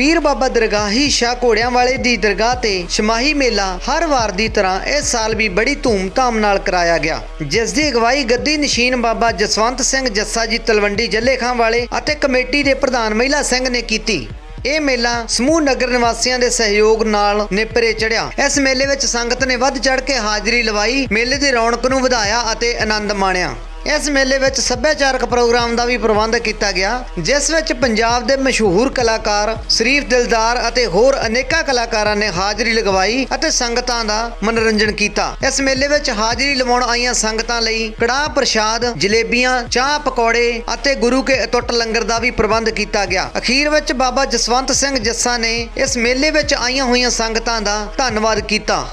ਪੀਰ ਬਾਬਾ ਦਰਗਾਹੀ ਸ਼ਾਹ ਘੋੜਿਆਂ ਵਾਲੇ ਦੀ ਦਰਗਾਹ ਤੇ ਸ਼ਮਾਹੀ ਮੇਲਾ ਹਰ ਵਾਰ ਦੀ ਤਰ੍ਹਾਂ ਇਸ ਸਾਲ ਵੀ ਬੜੀ ਧੂਮ-ਧਾਮ ਨਾਲ ਕਰਾਇਆ ਗਿਆ। ਜਿਸ ਦੀ ਅਗਵਾਈ ਗੱਦੀ ਨਸ਼ੀਨ ਬਾਬਾ ਜਸਵੰਤ ਸਿੰਘ ਜੱਸਾ ਜੀ ਤਲਵੰਡੀ ਜੱਲੇ ਖਾਂ ਵਾਲੇ ਅਤੇ ਕਮੇਟੀ ਦੇ ਪ੍ਰਧਾਨ ਮਹਿਲਾ ਸਿੰਘ ਨੇ ਕੀਤੀ। ਇਹ ਮੇਲਾ ਸਮੂਹ ਨਗਰ ਨਿਵਾਸੀਆਂ ਦੇ ਸਹਿਯੋਗ ਨਾਲ ਨੇਪਰੇ ਚੜਿਆ ਇਸ ਮੇਲੇ ਵਿੱਚ ਸੰਗਤ ਨੇ ਵੱਧ ਚੜ ਕੇ ਹਾਜ਼ਰੀ ਲਵਾਈ, ਮੇਲੇ ਦੀ ਰੌਣਕ ਨੂੰ ਵਧਾਇਆ ਅਤੇ ਆਨੰਦ ਮਾਣਿਆ। ਇਸ ਮੇਲੇ ਵਿੱਚ ਸੱਭਿਆਚਾਰਕ ਪ੍ਰੋਗਰਾਮ ਦਾ ਵੀ ਪ੍ਰਬੰਧ ਕੀਤਾ ਗਿਆ, ਜਿਸ ਵਿੱਚ ਪੰਜਾਬ ਦੇ ਮਸ਼ਹੂਰ ਕਲਾਕਾਰ, ਸ਼ਰੀਫ ਦਿਲਦਾਰ ਅਤੇ ਹੋਰ ਅਨੇਕਾਂ ਕਲਾਕਾਰਾਂ ਨੇ ਹਾਜ਼ਰੀ ਲਗਵਾਈ ਅਤੇ ਸੰਗਤਾਂ ਦਾ ਮਨੋਰੰਜਨ ਕੀਤਾ। ਇਸ ਮੇਲੇ ਵਿੱਚ ਹਾਜ਼ਰੀ ਲਵਾਉਣ ਆਈਆਂ ਸੰਗਤਾਂ ਲਈ ਕੜਾਹ ਪ੍ਰਸ਼ਾਦ, ਜਲੇਬੀਆਂ, ਚਾਹ ਪਕੌੜੇ ਅਤੇ ਗੁਰੂ ਕੇ ਅਟੁੱਟ ਲੰਗਰ ਦਾ ਵੀ ਪ੍ਰਬੰਧ ਕੀਤਾ ਗਿਆ। ਅਖੀਰ ਵਿੱਚ ਬਾਬਾ ਜਸਵੰਤ ਸਿੰਘ ਜੱਸਾ ਨੇ ਇਸ ਮੇਲੇ ਵਿੱਚ ਆਈਆਂ ਹੋਈਆਂ ਸੰਗਤਾਂ ਦਾ ਧੰਨਵਾਦ ਕੀਤਾ।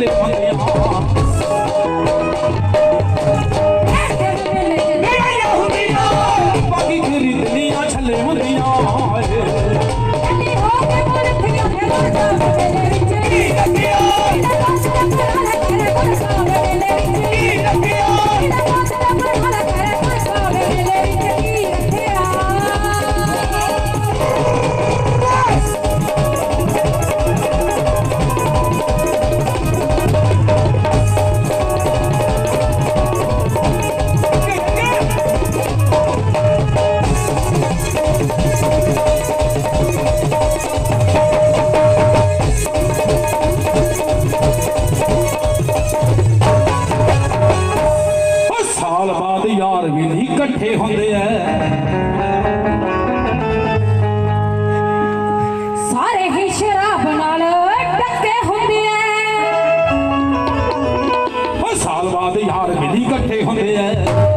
ਦੁਨੀਆ ਛੱਲੇ ਵੀ ਨਹੀਂ ਇਕੱਠੇ ਹੁੰਦੇ ਐ। ਸਾਰੇ ਹੀ ਸ਼ਰਾਬ ਨਾਲ ਟੱਕੇ ਹੁੰਦੇ ਐ। ਉਹ ਸਾਲ ਬਾਅਦ ਯਾਰ ਵੀ ਨਹੀਂ ਇਕੱਠੇ ਹੁੰਦੇ ਐ।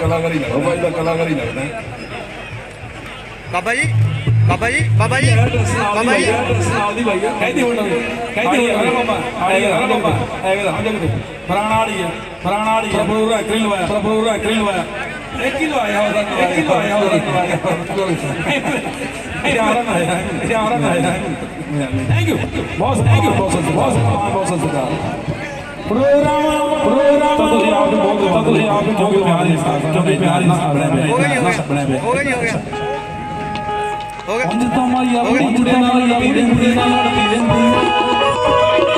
ਬਾਬਾ ਕਲਾਕਾਰੀ ਲੱਗਦਾ ਬਾਬਾ ਜੀ ਦਾ ਕਲਾਕਾਰੀ ਲੱਗਦਾ ਬਾਬਾ ਜੀ ਬਾਬਾ ਜੀ ਬਾਬਾ ਜੀ ਬਾਬਾ ਜੀ। ਨਾਲ ਦੀ ਭਾਈ ਕਹਿੰਦੀ ਹੁਣ ਕਹਿੰਦੀ ਹੁਣ ਬਾਬਾ ਆਏਗਾ ਨਾ ਬਾਬਾ। ਆਏਗਾ ਹਾਂ ਜਗਦੇ ਫਰਾਣਾ ਵਾਲੀ ਹੈ ਫਰਾਣਾ ਵਾਲੀ ਹੈ ਪ੍ਰਭੂ ਰਾ ਕਰੀ ਲਵਾਇਆ ਪ੍ਰਭੂ ਰਾ ਕਰੀ ਲਵਾਇਆ ਇੱਕ ਹੀ ਲਵਾਇਆ ਉਹਦਾ ਇੱਕ ਹੀ ਲਵਾਇਆ ਉਹਦਾ ਯਾਰਾ ਨਾ ਹੈ। ਯਾਰਾ ਨਾ ਹੈ। ਥੈਂਕ ਯੂ ਬਹੁਤ ਥੈਂਕ ਯੂ ਬਹੁਤ ਬਹੁਤ ਬਹੁਤ ਸਤਿਕਾਰ। ਪ੍ਰੋਗਰਾਮ ਪ੍ਰੋਗਰਾਮ ਤੁਸੀਂ ਆਪ ਨੂੰ ਬਹੁਤ ਤੁਸੀਂ ਆਪ ਨੂੰ ਕਿਉਂਕਿ ਪਿਆਰ ਹੀ ਸਾਥ ਕਿਉਂਕਿ ਪਿਆਰ ਹੀ ਸਾਥ ਬਣਿਆ ਹੋ ਹੋ ਪਿਆ ਪਿਆ ਗਿਆ ਹੋ ਗਿਆ ਹੋ ਗਿਆ ਹੋ ਗਿਆ ਪੰਜ ਤਾਂ ਮਾਇਆ ਤਾਂ ਮਾਇਆ ਪੀੜੇ ਪੀੜੇ ਨਾਲ ਲੜਦੀ ਰਹਿੰਦੀ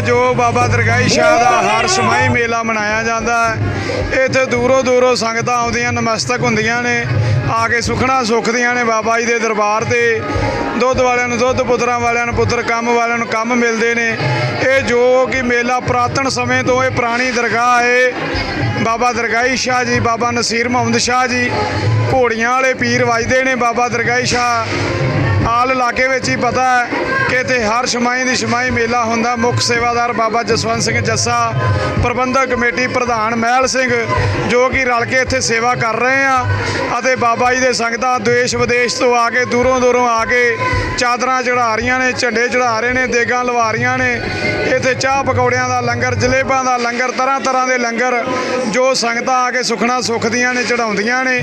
ਜੋ ਬਾਬਾ ਦਰਗਾਹੀ ਸ਼ਾਹ ਦਾ ਹਰ ਸਮਾਈ ਮੇਲਾ ਮਨਾਇਆ ਜਾਂਦਾ ਹੈ। ਇੱਥੇ ਦੂਰੋਂ ਦੂਰੋਂ ਸੰਗਤਾਂ ਆਉਂਦੀਆਂ ਨਮਸਤਕ ਹੁੰਦੀਆਂ ਨੇ ਆ ਕੇ ਸੁਖਣਾ ਸੁਖਦੀਆਂ ਨੇ ਬਾਬਾ ਜੀ ਦੇ ਦਰਬਾਰ ਤੇ। ਦੁੱਧ ਵਾਲਿਆਂ ਨੂੰ ਦੁੱਧ ਪੁੱਤਰਾਂ ਵਾਲਿਆਂ ਨੂੰ ਪੁੱਤਰ ਕੰਮ ਵਾਲਿਆਂ ਨੂੰ ਕੰਮ ਮਿਲਦੇ ਨੇ। ਇਹ ਜੋ ਕਿ ਮੇਲਾ ਪੁਰਾਤਨ ਸਮੇਂ ਤੋਂ ਇਹ ਪੁਰਾਣੀ ਦਰਗਾਹ ਹੈ। ਬਾਬਾ ਦਰਗਾਹੀ ਸ਼ਾਹ ਜੀ ਬਾਬਾ ਨਸੀਰ ਮੁਹੰਮਦ ਸ਼ਾਹ ਜੀ ਘੋੜੀਆਂ ਵਾਲੇ ਪੀਰ ਵੱਜਦੇ ਨੇ ਬਾਬਾ ਦਰਗਾਹੀ ਸ਼ਾਹ। ਆਲ ਇਲਾਕੇ ਵਿੱਚ ਹੀ ਪਤਾ ਹੈ ਕਿ ਇੱਥੇ ਹਰ ਛਮਾਈ ਦੀ ਛਮਾਈ ਮੇਲਾ ਹੁੰਦਾ। ਮੁੱਖ ਸੇਵਾਦਾਰ ਬਾਬਾ ਜਸਵੰਤ ਸਿੰਘ ਜੱਸਾ, ਪ੍ਰਬੰਧਕ ਕਮੇਟੀ ਪ੍ਰਧਾਨ ਮਹਿਲ ਸਿੰਘ, ਜੋ ਕਿ ਰਲ ਕੇ ਇੱਥੇ ਸੇਵਾ ਕਰ ਰਹੇ ਆ ਅਤੇ ਬਾਬਾ ਜੀ ਦੇ ਸੰਗਤਾਂ ਦੇਸ਼ ਵਿਦੇਸ਼ ਤੋਂ ਆ ਕੇ, ਦੂਰੋਂ ਦੂਰੋਂ ਆ ਕੇ ਚਾਦਰਾਂ ਚੜਾ ਰਹੀਆਂ ਨੇ, ਝੰਡੇ ਚੜਾ ਰਹੇ ਨੇ, ਦੇਗਾਂ ਲਵਾ ਰਹੀਆਂ ਨੇ। ਇੱਥੇ ਚਾਹ ਪਕੌੜਿਆਂ ਦਾ ਲੰਗਰ, ਜਲੇਬਾਂ ਦਾ ਲੰਗਰ, ਤਰ੍ਹਾਂ ਤਰ੍ਹਾਂ ਦੇ ਲੰਗਰ ਜੋ ਸੰਗਤਾਂ ਆ ਕੇ ਸੁਖਣਾ ਸੁਖਦੀਆਂ ਨੇ ਚੜਾਉਂਦੀਆਂ ਨੇ।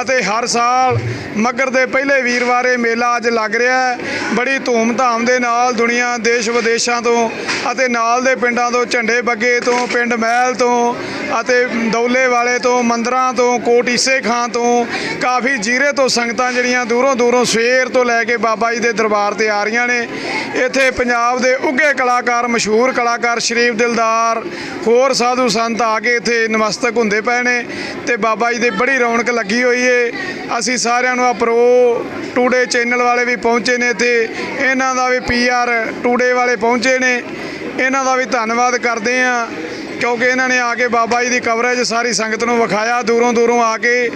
ਅਤੇ ਹਰ ਸਾਲ ਮੱਗਰ ਦੇ ਪਹਿਲੇ ਵੀਰਵਾਰੇ ਮੇਲਾ ਅੱਜ ਲੱਗ ਰਿਹਾ ਹੈ। ਬੜੀ ਧੂਮ-ਧਾਮ ਦੇ ਨਾਲ ਦੁਨੀਆ ਦੇਸ਼ ਵਿਦੇਸ਼ਾਂ ਤੋਂ ਅਤੇ ਨਾਲ ਦੇ ਪਿੰਡਾਂ ਤੋਂ, ਝੰਡੇ ਬੱਗੇ ਤੋਂ, ਪਿੰਡ ਮਹਿਲ ਤੋਂ ਅਤੇ ਦੌਲੇ ਵਾਲੇ ਤੋਂ, ਮੰਦਰਾਂ ਤੋਂ, ਕੋਟ ਈਸੇ ਖਾਂ ਤੋਂ, ਕਾਫੀ ਜੀਰੇ ਤੋਂ ਸੰਗਤਾਂ ਜਿਹੜੀਆਂ ਦੂਰੋਂ ਦੂਰੋਂ ਸਵੇਰ ਤੋਂ ਲੈ ਕੇ ਬਾਬਾ ਜੀ ਦੇ ਦਰਬਾਰ ਤੇ ਆ ਰਹੀਆਂ ਨੇ। ਇੱਥੇ ਪੰਜਾਬ ਦੇ ਉੱਘੇ ਕਲਾਕਾਰ, ਮਸ਼ਹੂਰ ਕਲਾਕਾਰ ਸ਼ਰੀਫ ਦਿਲਦਾਰ, ਹੋਰ ਸਾਧੂ ਸੰਤ ਆ ਕੇ ਇੱਥੇ ਨਮਸਤਕ ਹੁੰਦੇ ਪਏ ਨੇ ਤੇ ਬਾਬਾ ਜੀ ਦੇ ਬੜੀ ਰੌਣਕ ਲੱਗੀ ਹੋਈ ਏ। ਅਸੀਂ ਸਾਰਿਆਂ ਨੂੰ ਆ ਪ੍ਰੋ ਟੂਡੇ ਚੈਨਲ ਵਾਲੇ ਵੀ ਪਹੁੰਚੇ ਨੇ ਇੱਥੇ ਇਹਨਾਂ ਦਾ ਵੀ ਪੀਆਰ ਟੂਡੇ ਵਾਲੇ ਪਹੁੰਚੇ ਨੇ। ਇਹਨਾਂ ਦਾ ਵੀ ਧੰਨਵਾਦ ਕਰਦੇ ਆਂ ਕਿਉਂਕਿ ਇਹਨਾਂ ਨੇ ਆ ਕੇ ਬਾਬਾ ਜੀ ਦੀ ਕਵਰੇਜ ਸਾਰੀ ਸੰਗਤ ਨੂੰ ਵਿਖਾਇਆ ਦੂਰੋਂ ਦੂਰੋਂ ਆ ਕੇ,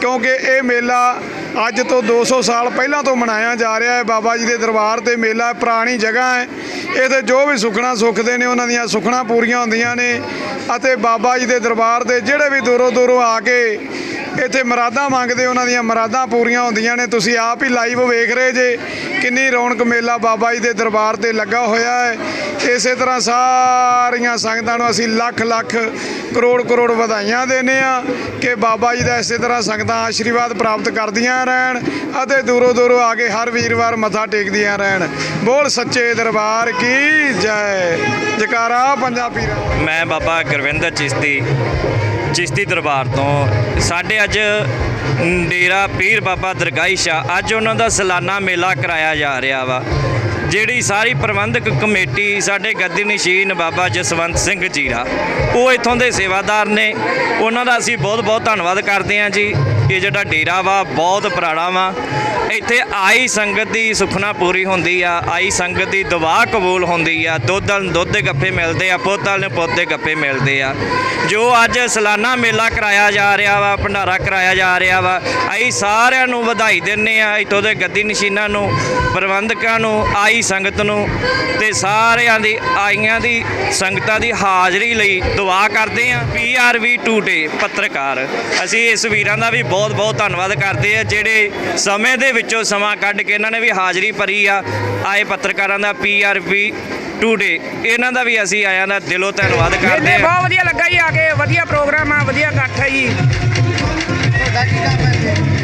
ਕਿਉਂਕਿ ਇਹ ਮੇਲਾ ਅੱਜ ਤੋਂ 200 ਸਾਲ ਪਹਿਲਾਂ ਤੋਂ ਮਨਾਇਆ ਜਾ ਰਿਹਾ ਹੈ। ਬਾਬਾ ਜੀ ਦੇ ਦਰਬਾਰ ਤੇ ਮੇਲਾ ਪੁਰਾਣੀ ਜਗ੍ਹਾ ਹੈ। ਇਹਦੇ ਜੋ ਵੀ ਸੁਖਣਾ ਸੁਖਦੇ ਨੇ, ਉਹਨਾਂ ਦੀਆਂ ਸੁਖਣਾ ਪੂਰੀਆਂ ਹੁੰਦੀਆਂ ਨੇ ਅਤੇ ਬਾਬਾ ਜੀ ਦੇ ਦਰਬਾਰ ਤੇ ਜਿਹੜੇ ਵੀ ਦੂਰੋਂ ਦੂਰੋਂ ਆ ਕੇ ਇੱਥੇ ਮਰਾਦਾਂ ਮੰਗਦੇ, ਉਹਨਾਂ ਦੀਆਂ ਮਰਾਦਾਂ ਪੂਰੀਆਂ ਹੁੰਦੀਆਂ ਨੇ। ਤੁਸੀਂ ਆਪ ਹੀ ਲਾਈਵ ਵੇਖ ਰਹੇ ਜੇ ਕਿੰਨੀ ਰੌਣਕ ਮੇਲਾ ਬਾਬਾ ਜੀ ਦੇ ਦਰਬਾਰ ਤੇ ਲੱਗਾ ਹੋਇਆ ਹੈ। ਇਸੇ ਤਰ੍ਹਾਂ ਸਾਰੀਆਂ ਸੰਗਤਾਂ ਨੂੰ ਅਸੀਂ ਲੱਖ ਲੱਖ ਕਰੋੜ ਕਰੋੜ ਵਧਾਈਆਂ ਦਿੰਦੇ ਆ ਕਿ ਬਾਬਾ ਜੀ ਦਾ ਇਸੇ ਤਰ੍ਹਾਂ ਸੰਗਤਾਂ ਆਸ਼ੀਰਵਾਦ ਪ੍ਰਾਪਤ ਕਰਦੀਆਂ ਰਹਿਣ ਅਤੇ ਦੂਰੋਂ ਦੂਰੋਂ ਆ ਕੇ ਹਰ ਵੀਰਵਾਰ ਮੱਥਾ ਟੇਕਦੀਆਂ ਰਹਿਣ। ਬੋਲ ਸੱਚੇ ਦਰਬਾਰ ਕੀ ਜੈ। ਜਕਾਰਾ ਪੰਜਾਬੀ ਰਾ ਮੈਂ ਬਾਬਾ ਗੁਰਵਿੰਦਰ ਚਿਸ਼ਤੀ ਚਿਸ਼ਤੀ ਦਰਬਾਰ ਤੋਂ ਸਾਡੇ ਅੱਜ ਡੇਰਾ ਪੀਰ ਬਾਬਾ ਦਰਗਾਹੀ ਸ਼ਾਹ, ਅੱਜ ਉਹਨਾਂ ਦਾ ਸਾਲਾਨਾ ਮੇਲਾ ਕਰਾਇਆ ਜਾ ਰਿਹਾ ਵਾ, ਜਿਹੜੀ ਸਾਰੀ ਪ੍ਰਬੰਧਕ ਕਮੇਟੀ ਸਾਡੇ ਗੱਦੀ ਨਸ਼ੀਨ ਬਾਬਾ ਜਸਵੰਤ ਸਿੰਘ ਜੀਰਾ, ਉਹ ਇੱਥੋਂ ਦੇ ਸੇਵਾਦਾਰ ਨੇ, ਉਹਨਾਂ ਦਾ ਅਸੀਂ ਬਹੁਤ ਬਹੁਤ ਧੰਨਵਾਦ ਕਰਦੇ ਹਾਂ ਜੀ ਇਹ ਜਿਹੜਾ ਡੇਰਾ ਵਾ, ਬਹੁਤ ਪੁਰਾਣਾ ਵਾ ਇੱਥੇ ਆਈ ਸੰਗਤ ਦੀ ਸੁਖਨਾ ਪੂਰੀ ਹੁੰਦੀ ਆ, ਆਈ ਸੰਗਤ ਦੀ ਦੁਆ ਕਬੂਲ ਹੁੰਦੀ ਆ। ਦੁੱਧ ਵਾਲੇ ਨੂੰ ਦੁੱਧ ਦੇ ਗੱਫੇ ਮਿਲਦੇ ਆ, ਪੁੱਤ ਵਾਲੇ ਨੂੰ ਪੁੱਤ ਦੇ ਗੱਫੇ ਮਿਲਦੇ ਆ। ਜੋ ਅੱਜ ਸਾਲਾਨਾ ਮੇਲਾ ਕਰਾਇਆ ਜਾ ਰਿਹਾ ਵਾ, ਭੰਡਾਰਾ ਕਰਾਇਆ ਜਾ ਰਿਹਾ ਵਾ, ਅਸੀਂ ਸਾਰਿਆਂ ਨੂੰ ਵਧਾਈ ਦਿੰਨੇ ਆ, ਇੱਥੋਂ ਦੇ ਗੱਦੀ ਨਸ਼ੀਨਾਂ ਨੂੰ, ਪ੍ਰਬੰਧਕਾਂ ਨੂੰ, ਆਈ ਸੰਗਤ ਨੂੰ ਤੇ ਸਾਰਿਆਂ ਦੀ, ਆਈਆਂ ਦੀ, ਸੰਗਤਾਂ ਦੀ ਹਾਜ਼ਰੀ ਲਈ ਦੁਆ ਕਰਦੇ ਆ। ਪੀਆਰਵੀ ਟੂਡੇ ਪੱਤਰਕਾਰ। ਅਸੀਂ ਇਸ ਵੀਰਾਂ ਦਾ ਵੀ ਬਹੁਤ ਬਹੁਤ ਧੰਨਵਾਦ ਕਰਦੇ ਆ, ਜਿਹੜੇ ਸਮੇਂ ਦੇ ਵਿੱਚੋਂ ਸਮਾਂ ਕੱਢ ਕੇ ਇਹਨਾਂ ਨੇ ਵੀ ਹਾਜ਼ਰੀ ਭਰੀ ਆ ਆਏ ਪੱਤਰਕਾਰਾਂ ਦਾ ਪੀਆਰਵੀ ਟੂਡੇ ਇਹਨਾਂ ਦਾ ਵੀ ਅਸੀਂ ਆਇਆਂ ਦਾ ਦਿਲੋਂ ਧੰਨਵਾਦ ਕਰਦੇ ਆ ਬਹੁਤ ਵਧੀਆ ਲੱਗਾ ਜੀ ਆ ਕੇ ਵਧੀਆ ਪ੍ਰੋਗਰਾਮ ਆ ਵਧੀਆ ਇਕੱਠ ਹੈ ਜੀ।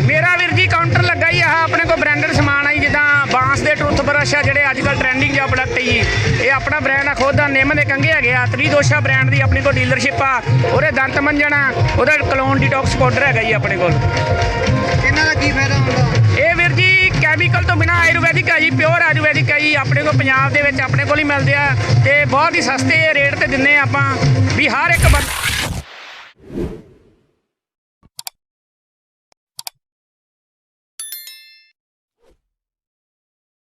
ਮੇਰਾ ਵੀਰ ਜੀ ਕਾਊਂਟਰ ਲੱਗਾ ਜੀ ਆਹ ਆਪਣੇ ਕੋਲ ਬ੍ਰਾਂਡਡ ਸਮਾਨ ਆ ਜੀ ਜਿੱਦਾਂ ਬਾਂਸ ਦੇ ਟੁੱਥ ਬਰਸ਼ ਆ ਜਿਹੜੇ ਅੱਜ ਕੱਲ ਟ੍ਰੈਂਡਿੰਗ ਜਿਹਾ ਪ੍ਰੋਡਕਟ ਜੀ। ਇਹ ਆਪਣਾ ਬ੍ਰਾਂਡ ਆ ਖੁਦ ਦਾ ਨਿੰਮ ਦੇ ਕੰਗੇ ਹੈਗੇ ਆ ਤ੍ਰਿਦੋਸ਼ਾ ਬ੍ਰਾਂਡ ਦੀ ਆਪਣੀ ਕੋਲ ਡੀਲਰਸ਼ਿਪ ਆ। ਉਹਦੇ ਦੰਤ ਮੰਜਣ ਉਹਦਾ ਕਲੋਨ ਡੀਟੌਕਸ ਪਾਊਡਰ ਹੈਗਾ ਜੀ ਆਪਣੇ ਕੋਲ। ਇਹਨਾਂ ਦਾ ਕੀ ਫਾਇਦਾ ਹੁੰਦਾ? ਇਹ ਵੀਰ ਜੀ ਕੈਮੀਕਲ ਤੋਂ ਬਿਨਾ ਆਯੁਰਵੈਦਿਕ ਹੈ ਜੀ ਪਿਓਰ ਆਯੁਰਵੈਦਿਕ ਹੈ ਜੀ ਆਪਣੇ ਕੋਲ ਪੰਜਾਬ ਦੇ ਵਿੱਚ ਆਪਣੇ ਕੋਲ ਹੀ ਮਿਲਦੇ ਆ ਤੇ ਬਹੁਤ ਹੀ ਸਸਤੇ ਰੇਟ ਤੇ ਦਿੰਨੇ ਆਪਾਂ ਵੀ ਹਰ ਇੱਕ ਬੰਦਾ